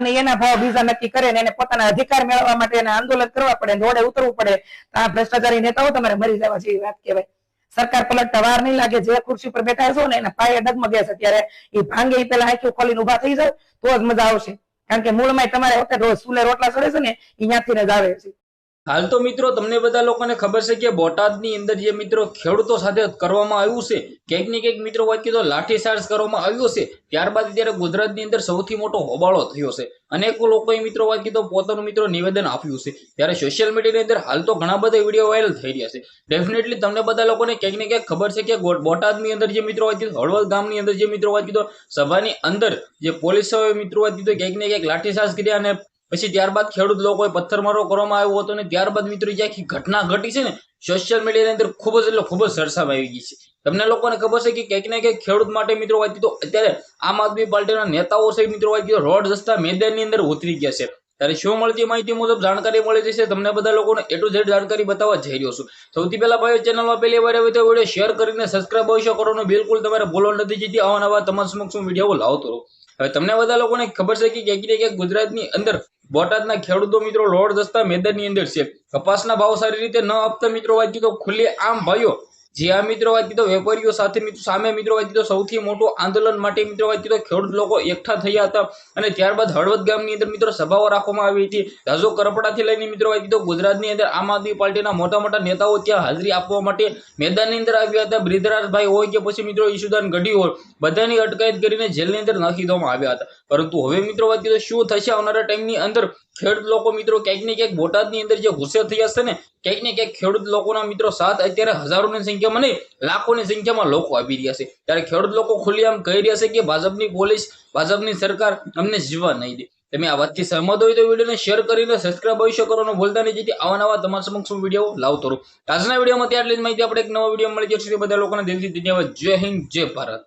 અને એના ભાવ બીજા નક્કી કરે ને એને પોતાના અધિકાર મેળવવા માટે એને આંદોલન કરવા પડે રોડે ઉતરવું પડે. આ ભ્રષ્ટાચારી નેતાઓ તમારે મરી જવા જેવી વાત કહેવાય. સરકાર પલટતા વાર નહીં લાગે, જે ખુરશી પર બેઠા છો ને એના પાયે ડગમગે છે ત્યારે એ ભાંગે એ પેલા આંખો ખોલીને ઊભા થઈ જાય તો જ મજા આવશે. કારણ કે મૂળમાં તમારે વખત રોજ સુલે રોટલા ચડે છે ને એ ત્યાંથી જ આવે છે. હાલ તો મિત્રો તમને બધા લોકોને ખબર છે કે બોટાદની અંદર જે મિત્રો ખેડૂતો સાથે કરવામાં આવ્યું છે ક્યાંક ને ક્યાંક મિત્રો વાત કીધો લાઠીચાર્જ કરવામાં આવ્યો છે, ત્યારબાદ અત્યારે ગુજરાતની અંદર સૌથી મોટો હોબાળો થયો છે. અનેક લોકોએ મિત્રો વાત કીધો પોતાનું મિત્રો નિવેદન આપ્યું છે. ત્યારે સોશિયલ મીડિયાની અંદર હાલ તો ઘણા બધા વીડિયો વાયરલ થઈ રહ્યા છે. ડેફિનેટલી તમને બધા લોકોને ક્યાંક ને ક્યાંક ખબર છે કે બોટાદની અંદર જે મિત્રો વાત કીધો હળવદ ગામની અંદર જે મિત્રો વાત કીધો સભાની અંદર જે પોલીસોએ મિત્રો વાત કીધો ક્યાંક ને ક્યાંક લાઠીચાર્જ કર્યા અને પછી ત્યારબાદ ખેડૂત લોકોએ પથ્થરમારો કરવામાં આવ્યો હતો અને ત્યારબાદ મિત્રો જે આખી ઘટના ઘટી છે ને સોશિયલ મીડિયાની અંદર ખૂબ જ એટલે ખૂબ જ સરસામાં આવી ગઈ છે. તમને લોકોને ખબર છે કે ક્યાંક ને ક્યાંક ખેડૂત માટે મિત્રો વાત કીધો, અત્યારે આમ આદમી પાર્ટીના નેતાઓ છે મિત્રો વાત કીધો, રોડ રસ્તા મેદાનની અંદર ઉતરી ગયા છે. ત્યારે શું મળતી માહિતી મુજબ જાણકારી મળી જશે તમને બધા લોકોને એ ટુ ઝેડ જાણકારી બતાવવા જઈ રહ્યો છું. સૌથી પહેલા ભાઈ ચેનલમાં પહેલી વાર આવે તો વીડિયો શેર કરીને સબસ્ક્રાઈબ અવશ્ય કરવાનું. બિલકુલ તમારે ભૂલો નથી જીતી આવા નવા તમારા સમક્ષ હું વીડિયો લાવતો રહું. હવે તમને બધા લોકોને ખબર છે કે ક્યાંક ક્યાંક ગુજરાતની અંદર બોટાદના ખેડૂતો મિત્રો લોડ રસ્તા મેદાનની અંદર છે. કપાસના ભાવ સારી રીતે ન આપતા મિત્રો વાંચ્યું તો ખુલ્લે આમ ભાઈઓ જે આ મિત્રો વાત કીધો, વેપારીઓ સાથે મિત્રો, સામે મિત્રો વાત કીધો, સૌથી મોટું આંદોલન માટે મિત્રો વાત કીધો, ખેડૂત લોકો એકઠા થયા હતા. અને ત્યારબાદ હળવદ ગામની અંદર મિત્રો સભાઓ રાખવામાં આવી હતી. રાજો કરપડાથી લઈને મિત્રો વાત કીધો, ગુજરાતની અંદર આમ આદમી પાર્ટીના મોટા મોટા નેતાઓ ત્યાં હાજરી આપવા માટે મેદાનની અંદર આવ્યા હતા. બ્રિધરાજભાઈ હોય કે પછી મિત્રો ઈશુદાન ગઢી હોય, બધાની અટકાયત કરીને જેલની અંદર નાખી દેવામાં આવ્યા હતા. પરંતુ હવે મિત્રો વાત કીધો, શું થશે? આવનારા ટાઈમની અંદર ખેડૂત લોકો મિત્રો ક્યાંક ને ક્યાંક બોટાદની અંદર જે ગુસ્સે થયા છે ને, ક્યાંક ને ક્યાંક ખેડૂત લોકોના મિત્રો સાથ અત્યારે હજારોની સંખ્યામાં નહીં, લાખોની સંખ્યામાં લોકો આવી રહ્યા છે. ત્યારે ખેડૂત લોકો ખુલ્લેઆમ કહી રહ્યા છે કે ભાજપની પોલીસ, ભાજપની સરકાર અમને જીવવા નહીં દે. તમે આ વાતથી સહમત હોય તો વિડીયોને શેર કરીને સબસ્ક્રાઈબ અવશ્ય કરવાનું ભૂલતા નહીં, જેથી આવા નવા તમારા સમક્ષ વીડિયો લાવતો રહું. આજના વિડીયોમાં ત્યાર લઈને માહિતી, આપણે એક નવો વીડિયો મળી જશે. બધા લોકોને દિલથી ધન્યવાદ. જય હિન્દ, જય ભારત.